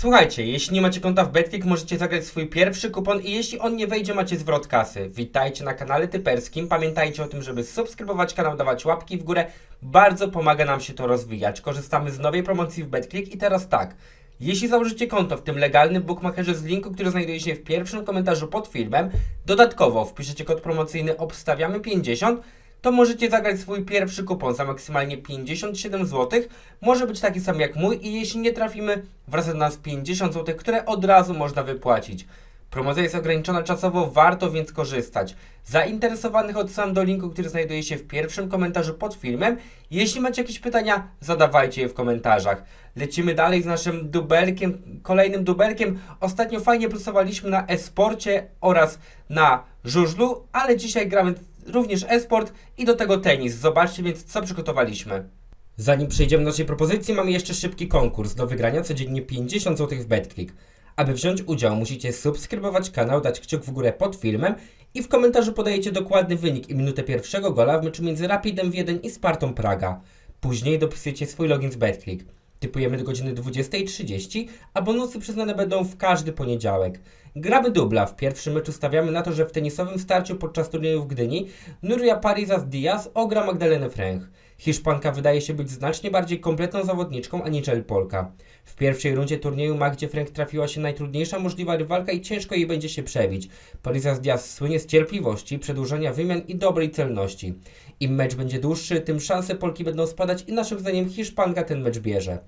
Słuchajcie, jeśli nie macie konta w Betclick, możecie zagrać swój pierwszy kupon i jeśli on nie wejdzie, macie zwrot kasy. Witajcie na kanale typerskim. Pamiętajcie o tym, żeby subskrybować kanał, dawać łapki w górę. Bardzo pomaga nam się to rozwijać. Korzystamy z nowej promocji w Betclick i teraz tak. Jeśli założycie konto w tym legalnym bookmacherze z linku, który znajduje się w pierwszym komentarzu pod filmem, dodatkowo wpiszecie kod promocyjny obstawiamy 50, to możecie zagrać swój pierwszy kupon za maksymalnie 57 zł. Może być taki sam jak mój i jeśli nie trafimy, wraca do nas 50 zł, które od razu można wypłacić. Promocja jest ograniczona czasowo, warto więc korzystać. Zainteresowanych odsyłam do linku, który znajduje się w pierwszym komentarzu pod filmem. Jeśli macie jakieś pytania, zadawajcie je w komentarzach. Lecimy dalej z naszym dubelkiem, kolejnym dubelkiem. Ostatnio fajnie plusowaliśmy na e-sporcie oraz na żużlu, ale dzisiaj gramy również e-sport i do tego tenis. Zobaczcie więc, co przygotowaliśmy. Zanim przejdziemy do naszej propozycji, mamy jeszcze szybki konkurs. Do wygrania codziennie 50 zł w BetClick. Aby wziąć udział, musicie subskrybować kanał, dać kciuk w górę pod filmem i w komentarzu podajecie dokładny wynik i minutę pierwszego gola w meczu między Rapidem Wiedeń i Spartą Praga. Później dopisujecie swój login z BetClick. Typujemy do godziny 20.30, a bonusy przyznane będą w każdy poniedziałek. Gramy dubla. W pierwszym meczu stawiamy na to, że w tenisowym starciu podczas turnieju w Gdyni Nuria Parizas Diaz ogra Magdalenę Fręch. Hiszpanka wydaje się być znacznie bardziej kompletną zawodniczką aniżeli Polka. W pierwszej rundzie turnieju Magdzie Fręch trafiła się najtrudniejsza możliwa rywalka i ciężko jej będzie się przebić. Parizas Diaz słynie z cierpliwości, przedłużania wymian i dobrej celności. Im mecz będzie dłuższy, tym szanse Polki będą spadać i naszym zdaniem Hiszpanka ten mecz bierze.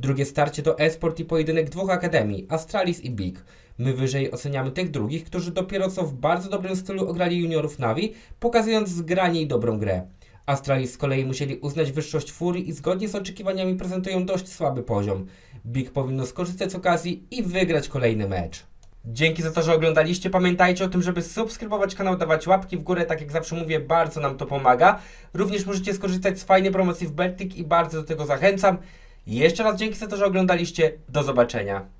Drugie starcie to esport i pojedynek dwóch akademii, Astralis i Big. My wyżej oceniamy tych drugich, którzy dopiero co w bardzo dobrym stylu ograli juniorów Navi, pokazując zgranie i dobrą grę. Astralis z kolei musieli uznać wyższość Furii i zgodnie z oczekiwaniami prezentują dość słaby poziom. Big powinno skorzystać z okazji i wygrać kolejny mecz. Dzięki za to, że oglądaliście. Pamiętajcie o tym, żeby subskrybować kanał, dawać łapki w górę. Tak jak zawsze mówię, bardzo nam to pomaga. Również możecie skorzystać z fajnej promocji w Beltic i bardzo do tego zachęcam. Jeszcze raz dzięki za to, że oglądaliście. Do zobaczenia.